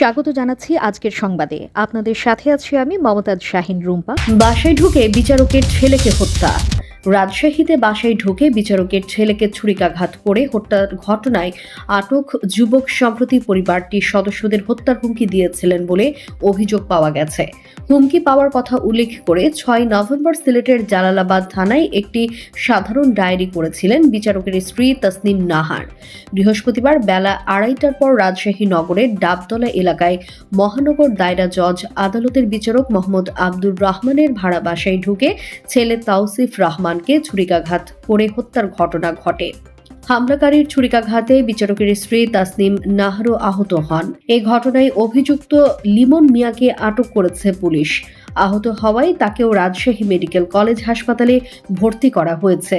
স্বাগত জানাচ্ছি আজকের সংবাদে। আপনাদের সাথে আছি আমি মমতাজ শাহিন রুম্পা। বাসায় ঢুকে বিচারকের ছেলেকে হত্যা। রাজশাহীতে বাসায় ঢুকে বিচারকের ছেলেকে ছুরিকাঘাত করে হত্যার ঘটনায় আটক যুবক সম্প্রতি পরিবারটির সদস্যদের হত্যার হুমকি দিয়েছিলেন বলে অভিযোগ পাওয়া গেছে। হুমকি পাওয়ার কথা উল্লেখ করে ছয় নভেম্বর সিলেটের জালালাবাদ থানায় একটি সাধারণ ডায়েরি করেছিলেন বিচারকের স্ত্রী তসনিম নাহার। বৃহস্পতিবার বেলা আড়াইটার পর রাজশাহী নগরের ডাবতলা এলাকায় মহানগর দায়রা জজ আদালতের বিচারক মোহাম্মদ আব্দুর রহমানের ভাড়া বাসায় ঢুকে ছেলে তাওসিফ রহমানকে ছুরিকাঘাত করে হত্যার ঘটনা ঘটে। হামলাকারীর ছুরিকাঘাতে বিচারকের স্ত্রী তাসনিম নাহরো আহত হন। এই ঘটনায় অভিযুক্ত লিমন মিয়াকে আটক করেছে পুলিশ। আহত হওয়ায় তাকেও রাজশাহী মেডিকেল কলেজ হাসপাতালে ভর্তি করা হয়েছে।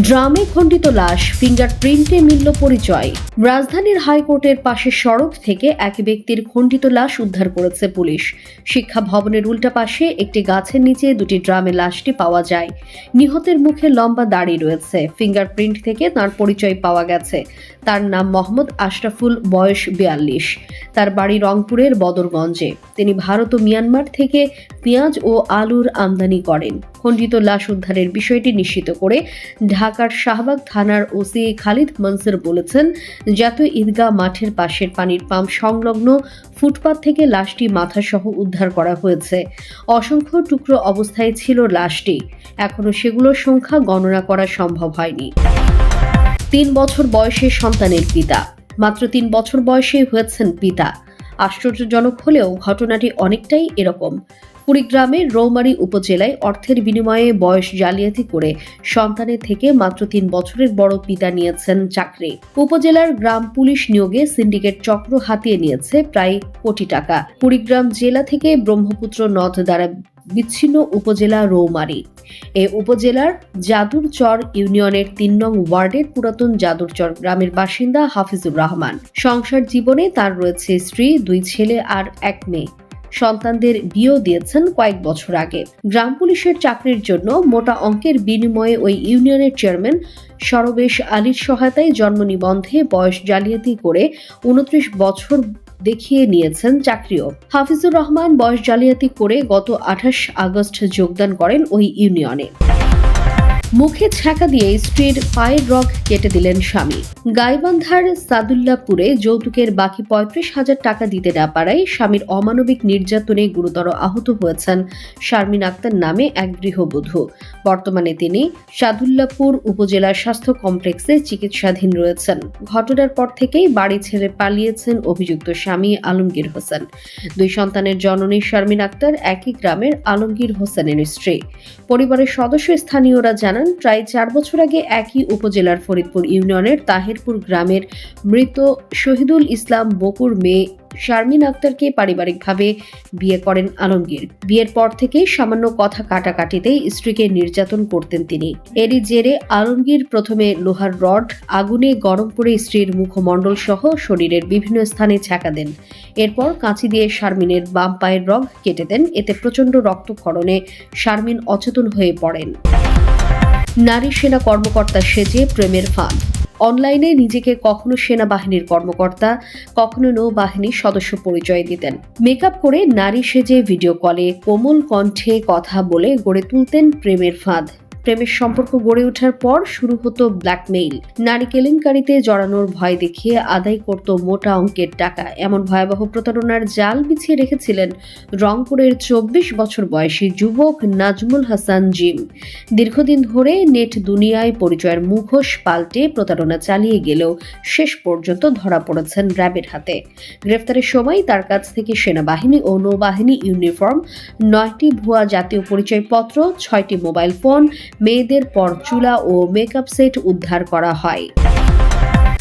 ড্রামে খণ্ডিত লাশ, ফিঙ্গারপ্রিন্টে মিলল পরিচয়। রাজধানীর হাইকোর্টের পাশে সড়ক থেকে এক ব্যক্তির খণ্ডিত লাশ উদ্ধার করেছে পুলিশ। শিক্ষা ভবনের উল্টা পাশে একটি গাছের নিচে দুটি ড্রামে লাশটি পাওয়া যায়। নিহতের মুখে লম্বা দাড়ি রয়েছে। ফিঙ্গারপ্রিন্ট থেকে তার পরিচয় পাওয়া গেছে। তার নাম মোহাম্মদ আশরাফুল, বয়স বিয়াল্লিশ। তার বাড়ি রংপুরের বদরগঞ্জে। তিনি ভারত ও মিয়ানমার থেকে পেঁয়াজ ও আলুর আমদানি করেন। খণ্ডিত লাশ উদ্ধারের বিষয়টি নিশ্চিত করে ঢাকার শাহবাগ থানার ওসি খালিদ মনসুর বলেছেন জাতীয় ঈদগাহ মাঠের পাশের পানির পাম্প সংলগ্ন ফুটপাত থেকে লাশটি মাথাসহ উদ্ধার করা হয়েছে। অসংখ্য টুকরো অবস্থায় ছিল লাশটি। এখনও সেগুলোর সংখ্যা গণনা করা সম্ভব হয়নি। তিন বছর বয়সের সন্তানের পিতা। মাত্র তিন বছর বয়সে হয়েছেন পিতা। আশ্চর্যজনক হলেও ঘটনাটি অনেকটাই এরকম। কুড়িগ্রামের রৌমারী উপজেলায় অর্থের বিনিময়ে বয়স জালিয়াতি করে সন্তানের থেকে মাত্র তিন বছরের বড় পিতা নিয়েছেন চাকরি। উপজেলার গ্রাম পুলিশ নিয়োগে সিন্ডিকেট চক্র হাতিয়ে নিয়েছে প্রায় কোটি টাকা। কুড়িগ্রাম জেলা থেকে ব্রহ্মপুত্র নদ দ্বারা বিচ্ছিন্ন উপজেলা রৌমারী। এ উপজেলার যাদুরচর ইউনিয়নের তিন নং ওয়ার্ডের পুরাতন যাদুরচর গ্রামের বাসিন্দা হাফিজুর রহমান। সংসার জীবনে তার রয়েছে স্ত্রী, দুই ছেলে আর এক মেয়ে। সন্তানদের বিয়েও দিয়েছেন কয়েক বছর আগে। গ্রাম পুলিশের চাকরির জন্য মোটা অঙ্কের বিনিময়ে ওই ইউনিয়নের চেয়ারম্যান সরবেশ আলীর সহায়তায় জন্ম নিবন্ধে বয়স জালিয়াতি করে উনত্রিশ বছর দেখিয়ে নিয়েছেন চাকরিও। হাফিজুর রহমান বয়স জালিয়াতি করে গত আঠাশ আগস্ট যোগদান করেন ওই ইউনিয়নে। মুখে ছ্যাঁকা দিয়ে স্ত্রীর পায়ের রগ কেটে দিলেন স্বামী। গাইবান্ধার সাদুল্লাপুরে যৌতুকের বাকি পঁয়ত্রিশ হাজার টাকা দিতে না পারায় স্বামীর অমানবিক নির্যাতনে গুরুতর আহত হয়েছেন শারমিন আক্তার নামে এক গৃহবধূ। বর্তমানে তিনি সাদুল্লাপুর উপজেলা স্বাস্থ্য কমপ্লেক্সে চিকিৎসাধীন রয়েছেন। ঘটনার পর থেকেই বাড়ি ছেড়ে পালিয়েছেন অভিযুক্ত স্বামী আলমগীর হোসেন। দুই সন্তানের জননী শারমিন আক্তার একই গ্রামের আলমগীর হোসেনের স্ত্রী। পরিবারের সদস্য স্থানীয়রা জানান প্রায় চার বছর আগে একই উপজেলার ফরিদপুর ইউনিয়নের তাহেরপুর গ্রামের মৃত শহীদুল ইসলাম বকুর মেয়ে শারমিন আক্তারকে পারিবারিকভাবে বিয়ে করেন আলমগীর। বিয়ের পর থেকে সামান্য কথা কাটাকাটিতেই স্ত্রীকে নির্যাতন করতেন তিনি। এরই জেরে আলমগীর প্রথমে লোহার রড, আগুনে গরম করে স্ত্রীর মুখমণ্ডল সহ শরীরের বিভিন্ন স্থানে ছ্যাঁকা দেন। এরপর কাঁচি দিয়ে শারমিনের বাম পায়ের রগ কেটে দেন। এতে প্রচণ্ড রক্তক্ষরণে শারমিন অচেতন হয়ে পড়েন। নারী সেনা কর্মকর্তা সেজে প্রেমের ফাঁদ। অনলাইনে নিজেকে কখনো সেনাবাহিনীর কর্মকর্তা, কখনো নৌবাহিনীর সদস্য পরিচয় দিতেন। মেকআপ করে নারী সেজে ভিডিও কলে কোমল কণ্ঠে কথা বলে গড়ে তুলতেন প্রেমের ফাঁদ। প্রেমের সম্পর্ক গড়ে ওঠার পর শুরু হতো ব্ল্যাকমেইল। নারী কেলেঙ্কারিতে জড়ানোর ভয় দেখিয়ে আদায় করত মোটা অঙ্কের টাকা। এমন ভয়াবহ প্রতারণার জাল বিছিয়ে রেখেছিলেন রংপুরের চব্বিশ বছর বয়সী যুবক নাজমুল হাসান জিম। দীর্ঘদিন ধরে নেট দুনিয়ায় পরিচয়ের মুখোশ পাল্টে প্রতারণা চালিয়ে গেলেও শেষ পর্যন্ত ধরা পড়েছেন র্যাবের হাতে। গ্রেফতারের সময় তার কাছ থেকে সেনাবাহিনী ও নৌবাহিনী ইউনিফর্ম, নয়টি ভুয়া জাতীয় পরিচয়পত্র, ছয়টি মোবাইল ফোন মেয়েদের পরচুলা ও মেকআপ সেট উদ্ধার করা হয়।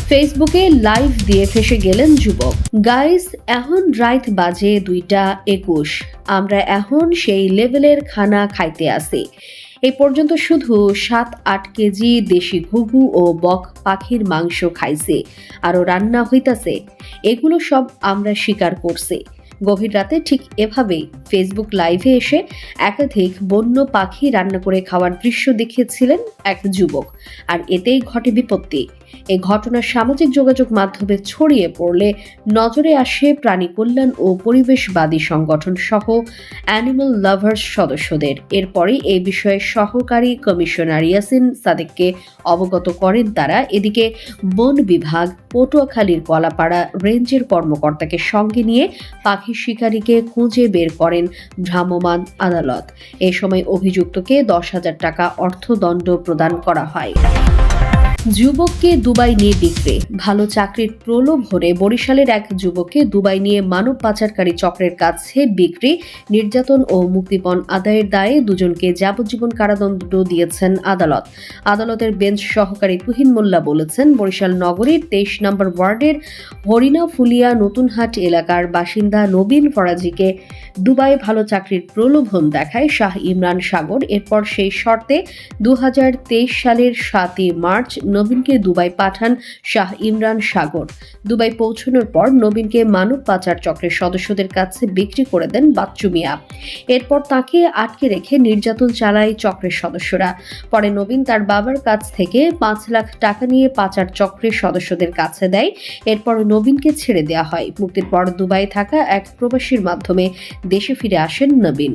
ফেসবুকে লাইভ দিয়ে ফেসে গেলেন যুবক। গাইস এখন রাইত বাজে দুইটা একুশ। আমরা এখন সেই লেভেলের খানা খাইতে আসি। এই পর্যন্ত শুধু সাত আট কেজি দেশি ঘুঘু ও বক পাখির মাংস খাইছে। আরও রান্না হইতাছে। এগুলো সব আমরা স্বীকার করছি। গভীর রাতে ঠিক এভাবেই ফেসবুক লাইভে এসে একাধিক বন্য পাখি রান্না করে খাওয়ার দৃশ্য দেখিয়েছিলেন এক যুবক। আর এতেই ঘটে বিপত্তি। এই ঘটনা সামাজিক যোগাযোগ মাধ্যমে ছড়িয়ে পড়লে নজরে আসে প্রাণী কল্যাণ ও পরিবেশবাদী সংগঠন সহ অ্যানিমাল লাভার্স সদস্যদের। এরপরই এই বিষয়ে সহকারী কমিশনার ইয়াসিন সাদেককে অবগত করেন তারা। এদিকে বন বিভাগ পটুয়াখালীর কলাপাড়া রেঞ্জের কর্মকর্তাকে সঙ্গে নিয়ে পাখি শিকারীকে খুঁজে বের করেন ভ্রাম্যমাণ আদালত। এ সময় অভিযুক্তকে দশ হাজার টাকা অর্থদণ্ড প্রদান করা হয়। যুবককে দুবাই নিয়ে বিক্রি। ভালো চাকরির প্রলোভনে বরিশালের এক যুবককে দুবাই নিয়ে মানব পাচারকারী চক্রের কাছে বিক্রি, নির্যাতন ও মুক্তিপণ আদায়ের দায়ে দুজনকে যাবজ্জীবন কারাদণ্ড দিয়েছেন আদালত। আদালতের বেঞ্চ সহকারী তুহিন মোল্লা বলেছেন, বরিশাল নগরীর তেইশ নম্বর ওয়ার্ডের হরিণা ফুলিয়া নতুনহাট এলাকার বাসিন্দা নবীন ফরাজিকে দুবাই ভালো চাকরির প্রলোভন দেখায় শাহ ইমরান সাগর। এরপর সেই শর্তে দু সালের সাতই মার্চ নবীনকে দুবাই পাঠান শাহ ইমরান সাগর। দুবাই পৌঁছানোর পর নবীনকে মানব পাচার চক্রের সদস্যদের কাছে বিক্রি করে দেন বাচ্চু মিয়া। এরপর তাকে আটকে রেখে নির্যাতন চালায় চক্রের সদস্যরা। পরে নবীন তার বাবার কাছ থেকে পাঁচ লাখ টাকা নিয়ে পাচার চক্রের সদস্যদের কাছে দেয়। এরপর নবীনকে ছেড়ে দেওয়া হয়। মুক্তির পর দুবাই থাকা এক প্রবাসীর মাধ্যমে দেশে ফিরে আসেন নবীন।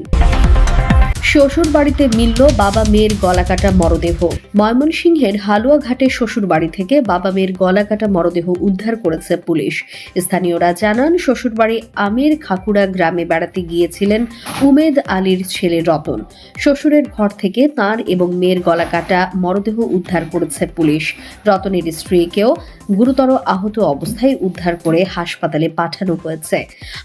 শ্বশুর বাড়িতে মিলল বাবা মেয়ের গলাকাটা মরদেহ। ময়মনসিংহের হালুয়াঘাটের শ্বশুর বাড়ি থেকে বাবা মেয়ের গলাকাটা মরদেহ উদ্ধার করেছে পুলিশ। স্থানীয়রা জানান, শ্বশুরবাড়ি আমের খাকুড়া গ্রামে বেড়াতে গিয়েছিলেন উমেদ আলীর ছেলে রতন। শ্বশুরের ঘর থেকে তার এবং মেয়ের গলাকাটা মরদেহ উদ্ধার করেছে পুলিশ। রতনের স্ত্রীকেও গুরুতর আহত অবস্থায় উদ্ধার করে হাসপাতালে পাঠানো হয়েছে।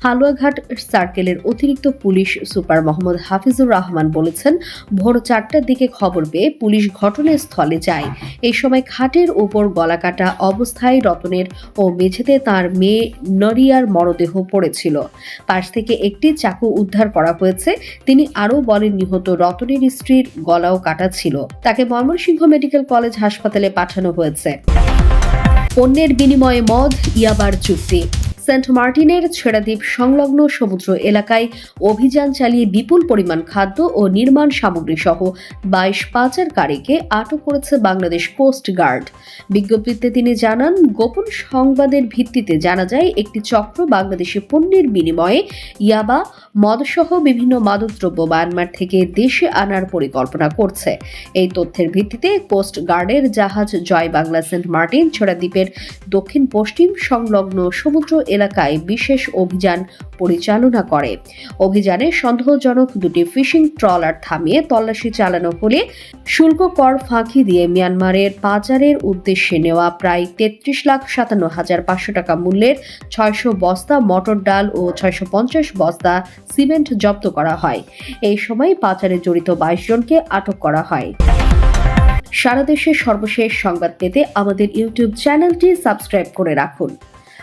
হালুয়াঘাট সার্কেলের অতিরিক্ত পুলিশ সুপার মোহাম্মদ হাফিজুর রহমান বলেছেন, ভোর চারটার দিকে খবর পেয়ে পুলিশ ঘটনাস্থলে যায়। এই সময় খাটের ওপর গলাকাটা অবস্থায় রতনের ও মেঝেতে তার মেয়ে নরিয়ার মরদেহ পড়েছিল। পাশ থেকে একটি চাকু উদ্ধার করা হয়েছে। তিনি আরও বলেন, নিহত রতনের স্ত্রীর গলাও কাটা ছিল। তাকে ময়মনসিংহ মেডিকেল কলেজ হাসপাতালে পাঠানো হয়েছে। পণ্যের বিনিময়ে মদ, ইয়াবার চুক্তি। সেন্ট মার্টিনের ছেড়াদ্বীপ সংলগ্ন সমুদ্র এলাকায় অভিযান চালিয়ে বিপুল পরিমাণ খাদ্য ও নির্মাণ সামগ্রী সহ বাইশ পাচারকারীকে আটক করেছে বাংলাদেশ কোস্ট গার্ড। বিজ্ঞপ্তিতে তিনি জানান, গোপন সংবাদের ভিত্তিতে জানা যায়, একটি চক্র বাংলাদেশে পণ্যের বিনিময়ে ইয়াবা, মদসহ বিভিন্ন মাদকদ্রব্য মায়ানমার থেকে দেশে আনার পরিকল্পনা করছে। এই তথ্যের ভিত্তিতে কোস্ট গার্ডের জাহাজ জয় বাংলা সেন্ট মার্টিন ছড়াদ্বীপের দক্ষিণ পশ্চিম সংলগ্ন সমুদ্র এলাকায় বিশেষ অভিযান পরিচালনা করে। অভিযানে সন্দেহজনক দুটি ফিশিং ট্রলার থামিয়ে তল্লাশি চালানো হলে শুল্ক কর ফাঁকি দিয়ে মিয়ানমারের পাচারের উদ্দেশ্যে নেওয়া প্রায় তেত্রিশ লাখ সাতান্ন হাজার পাঁচশো টাকা মূল্যের ছয়শো বস্তা মটর ডাল ও ছয়শো পঞ্চাশ বস্তা সিমেন্ট জব্দ করা হয়। এই সময় পাচারে জড়িত বাইশ জনকে আটক করা হয়। সারা দেশের সর্বশেষ সংবাদ পেতে আমাদের ইউটিউব চ্যানেলটি সাবস্ক্রাইব করে রাখুন।